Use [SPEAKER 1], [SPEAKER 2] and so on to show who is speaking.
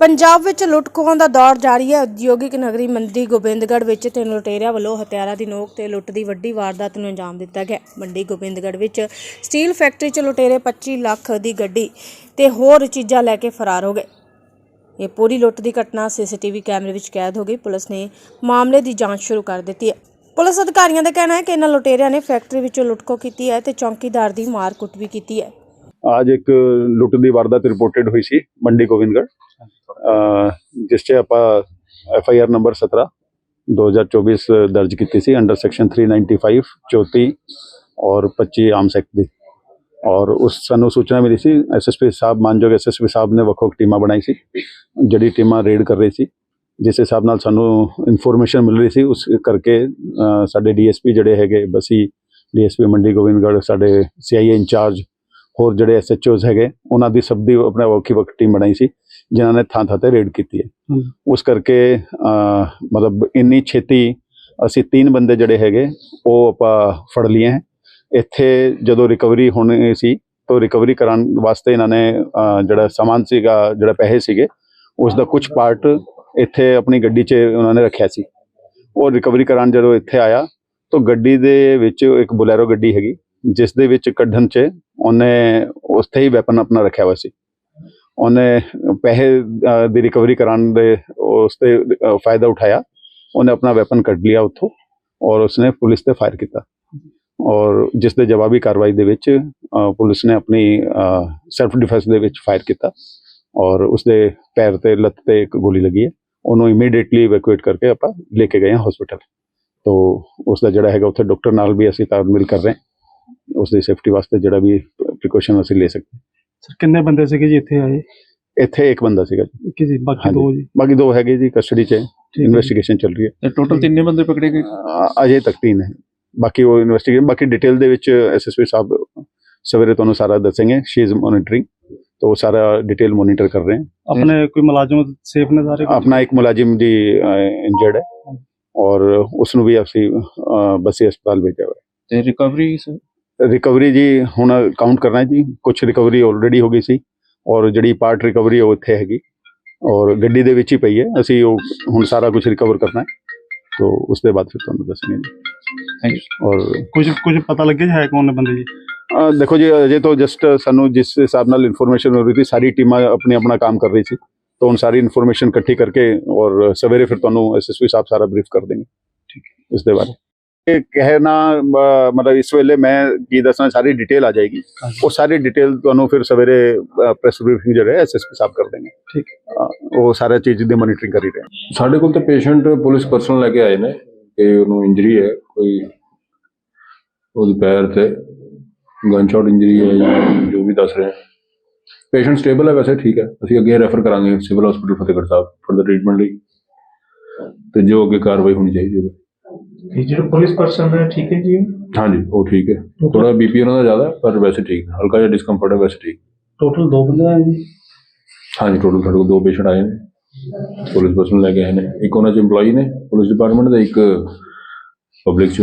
[SPEAKER 1] ਪੰਜਾਬ ਵਿੱਚ ਲੁੱਟਖੋਹਾਂ ਦਾ ਦੌਰ ਜਾਰੀ ਹੈ। ਉਦਯੋਗਿਕ ਨਗਰੀ ਮੰਡੀ ਗੋਬਿੰਦਗੜ੍ਹ ਵਿੱਚ ਤਿੰਨ ਲੁਟੇਰਿਆਂ ਵੱਲੋਂ ਹਥਿਆਰਾਂ ਦੀ ਨੋਕ ਤੇ ਲੁੱਟ ਦੀ ਵੱਡੀ ਵਾਰਦਾਤ ਨੂੰ ਅੰਜਾਮ ਦਿੱਤਾ ਗਿਆ। ਮੰਡੀ ਗੋਬਿੰਦਗੜ੍ਹ ਵਿੱਚ ਸਟੀਲ ਫੈਕਟਰੀ 'ਚ ਲੁਟੇਰੇ 25 ਲੱਖ ਦੀ ਗੱਡੀ ਤੇ ਹੋਰ ਚੀਜ਼ਾਂ ਲੈ ਕੇ ਫਰਾਰ ਹੋ ਗਏ। ਇਹ ਪੂਰੀ ਲੁੱਟ ਦੀ ਘਟਨਾ ਸੀਸੀਟੀਵੀ ਕੈਮਰੇ ਵਿੱਚ ਕੈਦ ਹੋ ਗਈ। ਪੁਲਿਸ ਨੇ ਮਾਮਲੇ ਦੀ ਜਾਂਚ ਸ਼ੁਰੂ ਕਰ ਦਿੱਤੀ ਹੈ। ਪੁਲਿਸ ਅਧਿਕਾਰੀਆਂ ਦਾ ਕਹਿਣਾ ਹੈ ਕਿ ਇਹਨਾਂ ਲੁਟੇਰਿਆਂ ਨੇ ਫੈਕਟਰੀ ਵਿੱਚੋਂ ਲੁੱਟਖੋ ਕੀਤੀ ਹੈ ਤੇ ਚੌਕੀਦਾਰ ਦੀ ਮਾਰਕੁੱਟ ਵੀ ਕੀਤੀ ਹੈ।
[SPEAKER 2] ਲੁੱਟ ਦੀ ਵਾਰਦਾਤ ਰਿਪੋਰਟਡ ਹੋਈ ਸੀ ਮੰਡੀ ਗੋਬਿੰਦਗੜ੍ਹ ਅਹ ਜਿਸ 'ਚ ਆਪਾਂ ਐਫ ਆਈ ਆਰ ਨੰਬਰ 17 2024 ਦਰਜ ਕੀਤੀ ਸੀ ਅੰਡਰ ਸੈਕਸ਼ਨ 395 34 ਔਰ 25 ਆਮ ਸੈਕਟ ਦੀ ਔਰ ਉਸ ਸਾਨੂੰ ਸੂਚਨਾ ਮਿਲੀ ਸੀ ਐਸਐਸਪੀ ਸਾਹਿਬ ਮਾਨਯੋਗ ਐਸਐਸਪੀ ਸਾਹਿਬ ਨੇ ਵੱਖ ਟੀਮਾਂ ਬਣਾਈ ਸੀ ਜਿਹੜੀ ਟੀਮਾਂ ਰੇਡ ਕਰ ਰਹੀ ਸੀ ਜਿਸ ਹਿਸਾਬ ਨਾਲ ਸਾਨੂੰ ਇਨਫੋਰਮੇਸ਼ਨ ਮਿਲ ਰਹੀ ਸੀ ਉਸ ਕਰਕੇ ਸਾਡੇ ਡੀਐਸਪੀ ਜਿਹੜੇ ਹੈਗੇ ਬਸੀ ਡੀਐਸਪੀ ਮੰਡੀ ਗੋਬਿੰਦਗੜ੍ਹ ਸਾਡੇ ਸੀਆਈਏ ਇੰਚਾਰਜ ਹੋਰ ਜਿਹੜੇ ਐਸਐਚਓਜ਼ ਹੈਗੇ ਉਹਨਾਂ ਦੀ ਸਭ ਦੀ ਆਪਣਾ ਵੱਖੀ ਵੱਖ ਟੀਮ ਬਣਾਈ ਸੀ ਜਿਨ੍ਹਾਂ ਨੇ ਥਾਂ ਥਾਂ ਤੇ ਰੇਡ ਕੀਤੀ ਹੈ। ਉਸ ਕਰਕੇ ਮਤਲਬ ਇੰਨੀ ਛੇਤੀ ਅਸੀਂ ਤਿੰਨ ਬੰਦੇ ਜਿਹੜੇ ਹੈਗੇ ਉਹ ਆਪਾਂ ਫੜ ਲਏ ਹੈ। ਇੱਥੇ ਜਦੋਂ ਰਿਕਵਰੀ ਹੋਣੀ ਸੀ ਤਾਂ ਰਿਕਵਰੀ ਕਰਨ ਵਾਸਤੇ ਇਹਨਾਂ ਨੇ ਜਿਹੜਾ ਸਮਾਨ ਸੀਗਾ ਜਿਹੜਾ ਪੈਸੇ ਸੀਗੇ ਉਸ ਦਾ ਕੁਝ ਪਾਰਟ ਇੱਥੇ ਆਪਣੀ ਗੱਡੀ 'ਚ ਉਹਨਾਂ ਨੇ ਰੱਖਿਆ ਸੀ। ਉਹ ਰਿਕਵਰੀ ਕਰਾਂ ਜਦੋਂ ਇੱਥੇ ਆਇਆ ਤਾਂ ਗੱਡੀ ਦੇ ਵਿੱਚ ਇੱਕ ਬੁਲੈਰੋ ਗੱਡੀ ਹੈਗੀ ਜਿਸ ਦੇ ਵਿੱਚ ਕੱਢਣ 'ਚ ਉਹਨੇ ਉੱਥੇ ਹੀ ਵੈਪਨ ਆਪਣਾ ਰੱਖਿਆ ਹੋਇਆ ਸੀ। ਉਹਨੇ ਪੈਸੇ ਦੀ ਰਿਕਵਰੀ ਕਰਾਉਣ ਦੇ ਉਸ ਤੇ ਫਾਇਦਾ ਉਠਾਇਆ। ਉਹਨੇ ਆਪਣਾ ਵੈਪਨ ਕੱਢ ਲਿਆ ਉੱਥੋਂ ਔਰ ਉਸਨੇ ਪੁਲਿਸ ਤੇ ਫਾਇਰ ਕੀਤਾ। ਔਰ ਜਿਸ ਦੇ ਜਵਾਬੀ ਕਾਰਵਾਈ ਦੇ ਵਿੱਚ ਪੁਲਿਸ ਨੇ ਆਪਣੀ ਸੈਲਫ ਡਿਫੈਂਸ ਦੇ ਵਿੱਚ ਫਾਇਰ ਕੀਤਾ ਔਰ ਉਸਦੇ ਪੈਰ ਤੇ ਲੱਤ ਤੇ ਇੱਕ ਗੋਲੀ ਲੱਗੀ ਹੈ। ਉਹਨੂੰ ਇਮੀਡੀਏਟਲੀ ਇਵੈਕੂਏਟ ਕਰਕੇ ਆਪਾਂ ਲੈ ਕੇ ਗਏ ਹਾਂ ਹਸਪੀਟਲ ਤੋਂ ਉਸ ਦਾ ਜਿਹੜਾ ਹੈਗਾ ਉੱਥੇ ਡਾਕਟਰ ਨਾਲ ਵੀ ਅਸੀਂ ਤਾਲਮੇਲ ਕਰ ਰਹੇ ਹਾਂ। ਉਸ ਦੀ ਸੇਫਟੀ ਵਾਸਤੇ ਜਿਹੜਾ ਵੀ ਪ੍ਰੀਕਾਸ਼ਨ ਅਸੀਂ ਲੈ ਸਕਦੇ
[SPEAKER 3] ਸਰ ਕਿੰਨੇ ਬੰਦੇ ਸੀਗੇ ਜੀ ਇੱਥੇ ਆਏ
[SPEAKER 2] ਹਾਂ। ਇੱਥੇ ਇੱਕ ਬੰਦਾ ਸੀਗਾ ਜੀ
[SPEAKER 3] ਇੱਕ ਹੀ ਸੀ ਬਾਕੀ
[SPEAKER 2] ਹਾਂਜੀ।
[SPEAKER 3] ਦੋ ਜੀ
[SPEAKER 2] ਬਾਕੀ ਦੋ ਹੈਗੇ ਜੀ ਕਸਟਡੀ 'ਚ
[SPEAKER 3] ਠੀਕ ਹੈ ਜੀ।
[SPEAKER 2] ਇਨਵੈਸਟੀਗੇਸ਼ਨ ਚੱਲ ਰਹੀ ਹੈ
[SPEAKER 4] ਟੋਟਲ ਤਿੰਨੇ ਬੰਦੇ ਪਕੜੇ ਗਏ
[SPEAKER 2] ਅ- ਅਜੇ ਤੱਕ ਤਿੰਨ ਹੈ ਬਾਕੀ ਉਹ ਇਨਵੈਸਟੀਗੇਸ਼ਨ ਬਾਕੀ ਡਿਟੇਲ ਦੇ ਵਿੱਚ ਐਸਐਸਪੀ ਸਾਹਿਬ ਸਵੇਰੇ ਤੁਹਾਨੂੰ ਸਾਰਾ ਦੱਸਣਗੇ ਸ਼ੀ ਇਜ਼ ਮੋਨਿਟਰਿੰਗ तो वो सारा डिटेल मॉनिटर कर रहे हैं
[SPEAKER 3] ਆਪਣੇ ਕੋਈ ਮੁਲਾਜ਼ਮ ਸੇਫ ਨੇ ਸਾਰੇ
[SPEAKER 2] अपना एक मुलाजिम जी इंजर्ड है और उसनु भी ਅਸੀਂ ਅ, ਬਸੀ ਹਸਪਤਾਲ ਭੇਜਿਆ ਹੋਇਆ
[SPEAKER 4] ਤੇ ਰਿਕਵਰੀ
[SPEAKER 2] रिकवरी जी हूँ काउंट करना जी। कुछ रिकवरी ऑलरेडी हो गई सी और जी पार्ट रिकवरी वो इतने हैगी और ग्डी के पी है असी हूँ सारा कुछ रिकवर करना है। तो उसके बाद फिर
[SPEAKER 4] तुम दस
[SPEAKER 2] थैंक
[SPEAKER 3] यू और कुछ कुछ पता लगे है कौन बंद जी?
[SPEAKER 2] आ, देखो जी अजय तो जस्ट सू जिस हिसाब न इनफोरमेन हो रही थी सारी टीम अपनी अपना काम कर रही थी तो हम सारी इनफोरमेन इकट्ठी करके और सवेरे फिर तुम एस एस पी साहब सारा ब्रीफ कर देंगे। ठीक है। इस बारे ਕਹਿਣਾ ਮਤਲਬ ਇਸ ਵੇਲੇ ਮੈਂ ਕੀ ਦੱਸਾਂ ਸਾਰੀ ਡਿਟੇਲ ਆ ਜਾਏਗੀ। ਉਹ ਸਾਰੀ ਡਿਟੇਲ ਤੁਹਾਨੂੰ ਫਿਰ ਸਵੇਰੇ ਪ੍ਰੈਸ ਬਰੀਫਿੰਗ ਜਿਹੜਾ ਐਸਐਸਪੀ ਸਾਹਿਬ ਕਰ ਦੇਣਗੇ।
[SPEAKER 3] ਠੀਕ
[SPEAKER 2] ਉਹ ਸਾਰਾ ਚੀਜ਼ ਦੀ ਮੋਨੀਟਰਿੰਗ ਕਰੀ ਰਹੇ
[SPEAKER 5] ਸਾਡੇ ਕੋਲ ਤਾਂ ਪੇਸ਼ੈਂਟ ਪੁਲਿਸ ਪਰਸਨ ਲੈ ਕੇ ਆਏ ਨੇ ਕਿ ਉਹਨੂੰ ਇੰਜਰੀ ਹੈ ਕੋਈ ਉਹਦੇ ਪੈਰ ਤੇ ਗਨਸ਼ਾਟ ਇੰਜਰੀ ਹੈ ਜਾਂ ਜੋ ਵੀ ਦੱਸ ਰਹੇ ਪੇਸ਼ੈਂਟ ਸਟੇਬਲ ਹੈ ਵੈਸੇ ਠੀਕ ਹੈ। ਅਸੀਂ ਅੱਗੇ ਰੈਫਰ ਕਰਾਂਗੇ civil hospital Fatehgarh Sahib further treatment ਲਈ। ਤੇ ਜੋ ਅੱਗੇ ਕਾਰਵਾਈ ਹੋਣੀ ਚਾਹੀਦੀ ਹੈ।
[SPEAKER 6] ਇਹ ਜਿਹੜਾ ਪੁਲਿਸ ਪਰਸਨ ਹੈ ਠੀਕ ਹੈ ਜੀ?
[SPEAKER 5] ਹਾਂਜੀ ਉਹ ਠੀਕ ਹੈ। ਥੋੜਾ ਬੀਪੀ ਉਹਨਾਂ ਦਾ ਜ਼ਿਆਦਾ ਹੈ, ਪਰ ਵੈਸੇ ਠੀਕ ਹੈ। ਹਲਕਾ ਜਿਹਾ ਡਿਸਕੰਫਰਟ ਹੈ ਵੈਸੇ ਠੀਕ।
[SPEAKER 6] ਟੋਟਲ ਦੋ ਬੰਦੇ ਆਏ ਜੀ?
[SPEAKER 5] ਹਾਂਜੀ ਟੋਟਲ ਸਾਡੇ ਕੋਲ ਦੋ ਪੇਸ਼ੈਂਟ ਆਏ ਨੇ। ਪੁਲਿਸ ਪਰਸਨ ਲੈ ਕੇ ਆਏ ਨੇ। ਇੱਕ ਉਹਨਾਂ ਚ EMPLOYE ਨੇ ਪੁਲਿਸ ਡਿਪਾਰਟਮੈਂਟ ਦਾ ਇੱਕ ਪਬਲਿਕ ਚ।